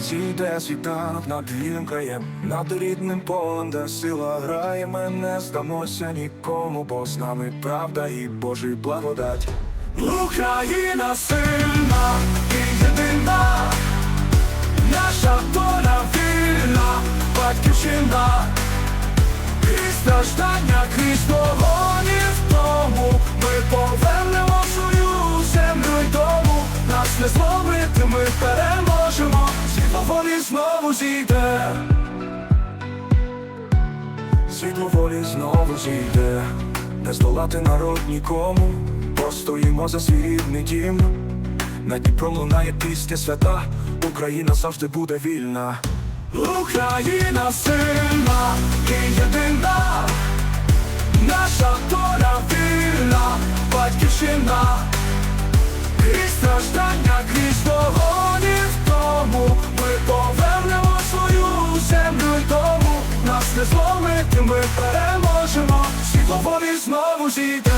Зійде світанок над вільним краєм, над рідним полем, де сила грає, ми не здамося нікому, бо з нами правда і Божий благодать. Україна сильна і єдина, наша доля вільна, батьківщина, крізь страждання, крізь вогонь. І втому Ми повернемо свою землю й дому. Нас не зловити, ми Світло волі знову зійде. Світло волі знову зійде. Не здолати народ нікому. Постоїмо за свій рідний дім. На Дніпром лунає пісня свята. Україна завжди буде вільна. Україна сильна і єдина зломити, ми переможемо. Світло волі знову зійде